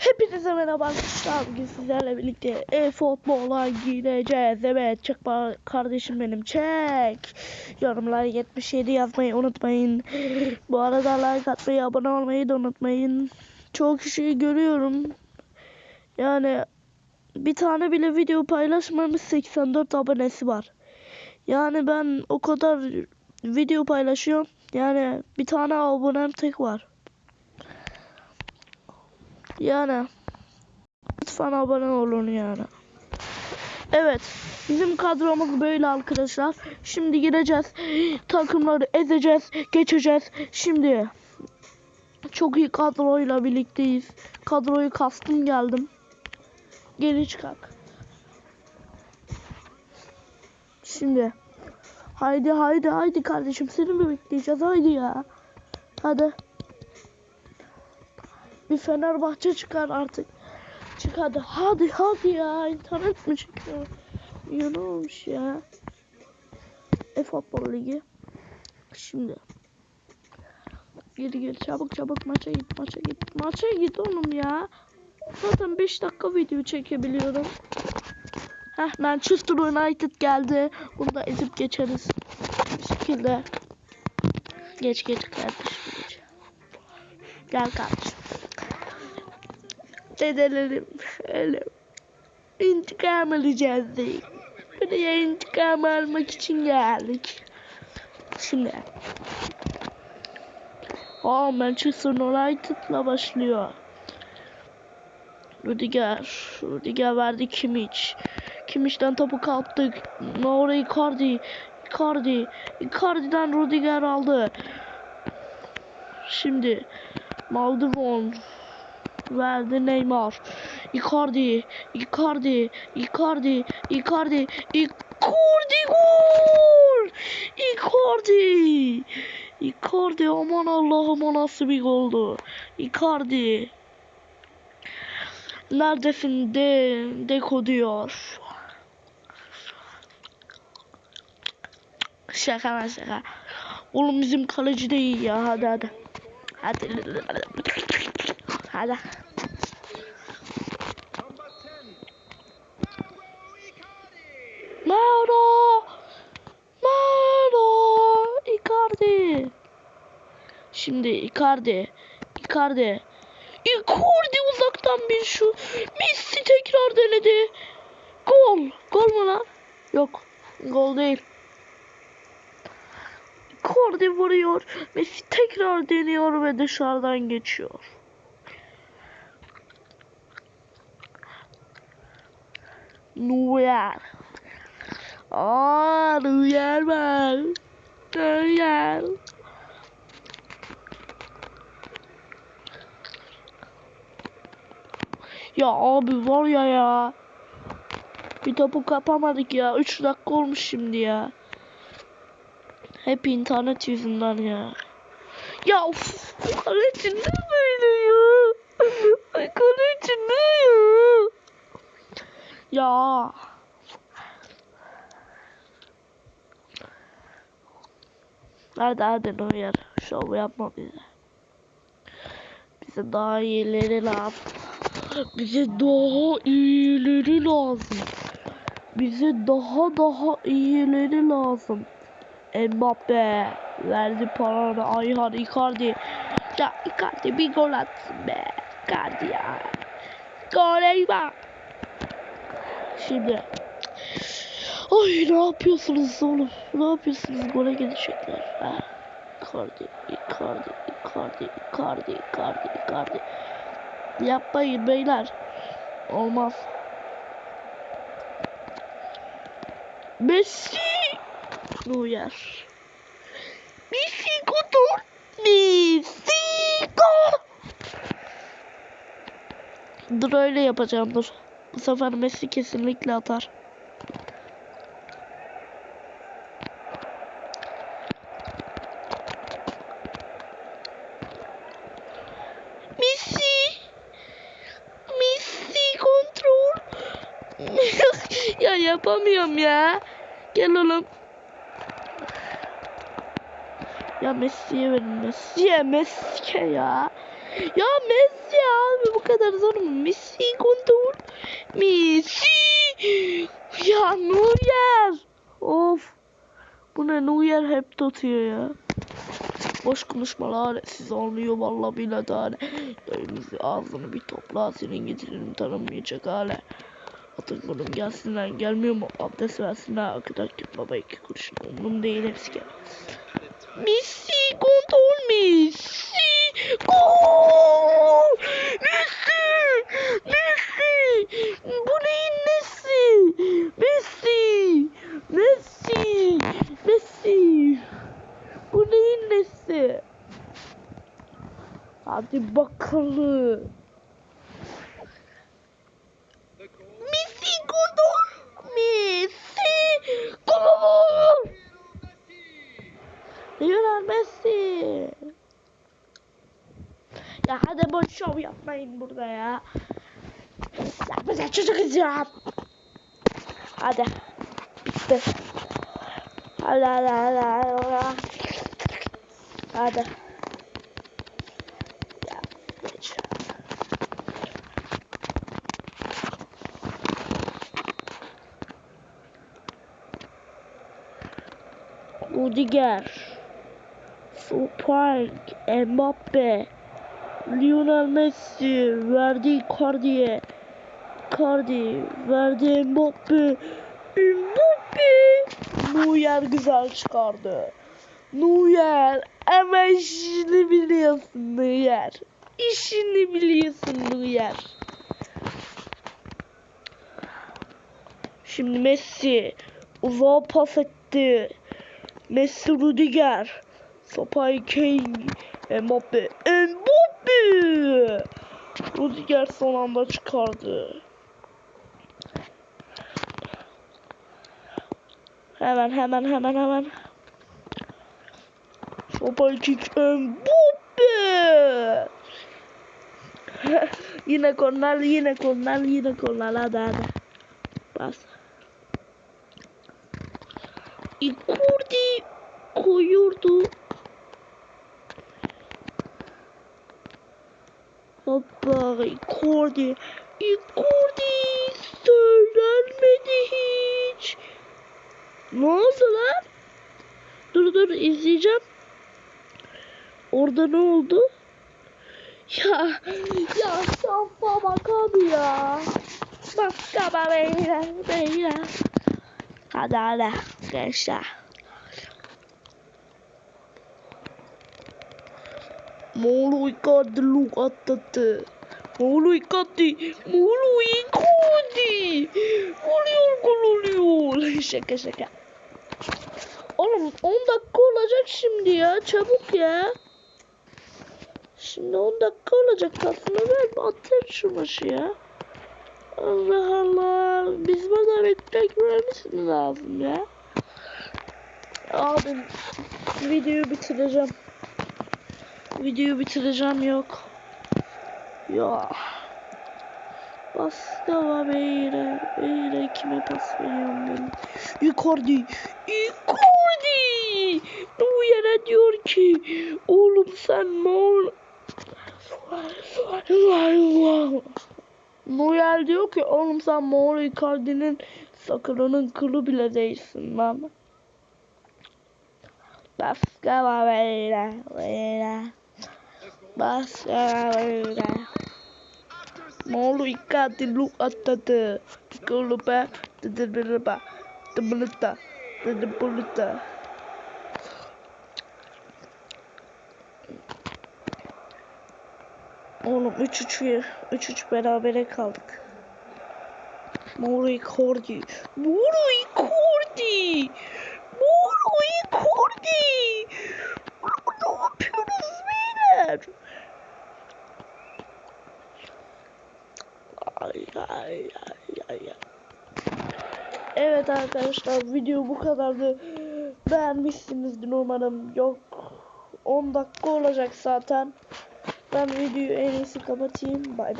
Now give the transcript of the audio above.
Hepinize merhaba arkadaşlar. Bugün sizlerle birlikte e-futbola gireceğiz. Evet çek kardeşim benim çek. Yorumlara 77 yazmayı unutmayın. Bu arada like atmayı, abone olmayı da unutmayın. Çok kişiyi görüyorum. Yani bir tane bile video paylaşmamış 84 abonesi var. Yani ben o kadar video paylaşıyorum. Yani bir tane abonem tek var. Yani lütfen abone olun yani. Evet. Bizim kadromuz böyle arkadaşlar. Şimdi gireceğiz. Takımları ezeceğiz. Geçeceğiz. Şimdi çok iyi kadroyla birlikteyiz. Kadroyu kastım geldim. Geri çıkak. Şimdi haydi haydi haydi kardeşim seni mi bekleyeceğiz haydi ya. Hadi. Bir Fenerbahçe çıkar artık. Çık hadi. Hadi ya. İnternet mi çıkıyor? Ya ne olmuş ya? E-Futbol Ligi. Şimdi. Geri gel çabuk çabuk maça git maça git. Maça git oğlum ya. Zaten 5 dakika video çekebiliyorum. Heh Manchester United geldi. Bunu da ezip geçeriz. Bir şekilde. Geç geç kardeşim geç. Gel kardeşim. Dedelerim öyle intikam alacağız diye. Buraya intikam almak için geldik. Şimdi. Aa Manchester United'la başlıyor. Rudiger. Rudiger verdi Kimmich. Kimmich'ten topu kaptık. Mauro Icardi. Icardi. Icardi'den Rudiger aldı. Şimdi Maldivon verdi Neymar. Icardi, Icardi, Icardi, Icardi, Icardi gol! Icardi! Icardi aman Allah'ım o nasıl bir goldu. Icardi. Neredesin de Deko diyor. Şaka lan şaka. Oğlum bizim kaleci de iyi ya hadi hadi. Hadi. Hadi. Mauro! Mauro! Icardi! Şimdi Icardi. Icardi. Icardi uzaktan bir şu. Messi tekrar denedi. Gol. Gol mu lan? Yok. Gol değil. Icardi vuruyor. Messi tekrar deniyor ve dışarıdan geçiyor. Neuer. Aa, Neuer var. Neuer. Ya abi var ya ya. Bir topu kapamadık ya. 3 dakika olmuş şimdi ya. Hep internet yüzünden ya. Ya of. Kaleci ne böyle ya? Ay kaleci ne ya? Ya. Hadi hadi Neuer. Şov yapma bize. Bize daha iyileri lazım. Bize daha iyileri lazım. Bize daha daha iyileri lazım. Mbappe verdi paranı Ayhan Icardi. Ya Icardi bir gol atsın be. Icardi ya. Gol eyvah. Şimdi. Ay ne yapıyorsunuz oğlum? Ne yapıyorsunuz? Gole gelecekler. Ha. Icardi, Icardi, Icardi, Icardi, Icardi, Icardi. Yapmayın beyler. Olmaz. Messi. Neuer. Messi kutur. Messi. Dur öyle yapacağım dur. Bu sefer Messi kesinlikle atar. Messi. Messi kontrol. ya yapamıyorum ya. Gel oğlum. Ya Messi'ye verin Messi'ye Messi'ye ya. Ya Messi abi bu kadar oğlum. Messi kontrol. Messi. Ya Neuer. Of. Bu ne Neuer hep tutuyor ya. Boş konuşmalar siz anlıyor vallahi billahi. Dayımızı ağzını bir topla senin getiririm tanınmayacak hale. Atın bunun gelsinler gelmiyor mu? Abdest versinler akıdak baba iki kuruşun umurum değil hepsi gel. Messi kontrol Messi Messi! Messi! Bu neyin nesi Messi! Messi! Messi! Bu neyin nesi hadi bakalım. Messi gol Messi gol Lionel Messi. Ya hadi boş şov yapmayın burada ya. Bize çocuk ya. Hadi. Bitti. Hadi hadi hadi hadi. Hadi. Ya geç. Rudiger. Spark, Mbappe, Lionel Messi verdi Icardi'ye. Icardi verdi Mbappe. Mbappe. Neuer güzel çıkardı. Neuer ama işini biliyorsun Neuer. İşini biliyorsun Neuer. Şimdi Messi uzağa pas etti. Messi Rudiger. Sopay Kane. Mbappe. Mbappe. Rudiger son anda çıkardı. Hemen hemen hemen hemen. Sopay kick Mbappe. yine korner yine korner yine korner hadi hadi. Bas. Icardi koyuyordu. Hoppa Icardi. Icardi söylenmedi hiç. Ne oldu lan? Dur dur izleyeceğim. Orada ne oldu? Ya ya şafa bak abi ya. Bak kaba beyler beyler. Hadi hadi gençler. Molo Icardi look attı. Molo Icardi. Molo Icardi. Oluyor gol oluyor. şaka şaka. Oğlum 10 dakika olacak şimdi ya. Çabuk ya. Şimdi 10 dakika olacak aslında ben atar şu maçı ya. Allah Allah. Biz burada beklememiz mi lazım ya? Abi videoyu bitireceğim. Videoyu bitireceğim yok. Ya. Baskava beyre. Beyre kime pas veriyorum ben? Icardi. Icardi. Bu yere diyor ki oğlum sen mor Noel diyor ki oğlum sen Mauro Icardi'nin sakalının kılı bile değilsin lan. Baskava beyler beyler. Baskava beyler. Mauro Icardi look atadı. Kılıpa dıdıbılıpa dıbılıta dıdıbılıta. Oğlum 3-3 3-3 berabere kaldık. Mauro Icardi. Mauro Icardi. Mauro Icardi. Ne yapıyorsunuz beyler? Ay ay ay ay ay. Evet arkadaşlar video bu kadardı. Beğenmişsinizdir umarım. Yok 10 dakika olacak zaten. Ben videoyu en iyisi kapatayım. Bay bay.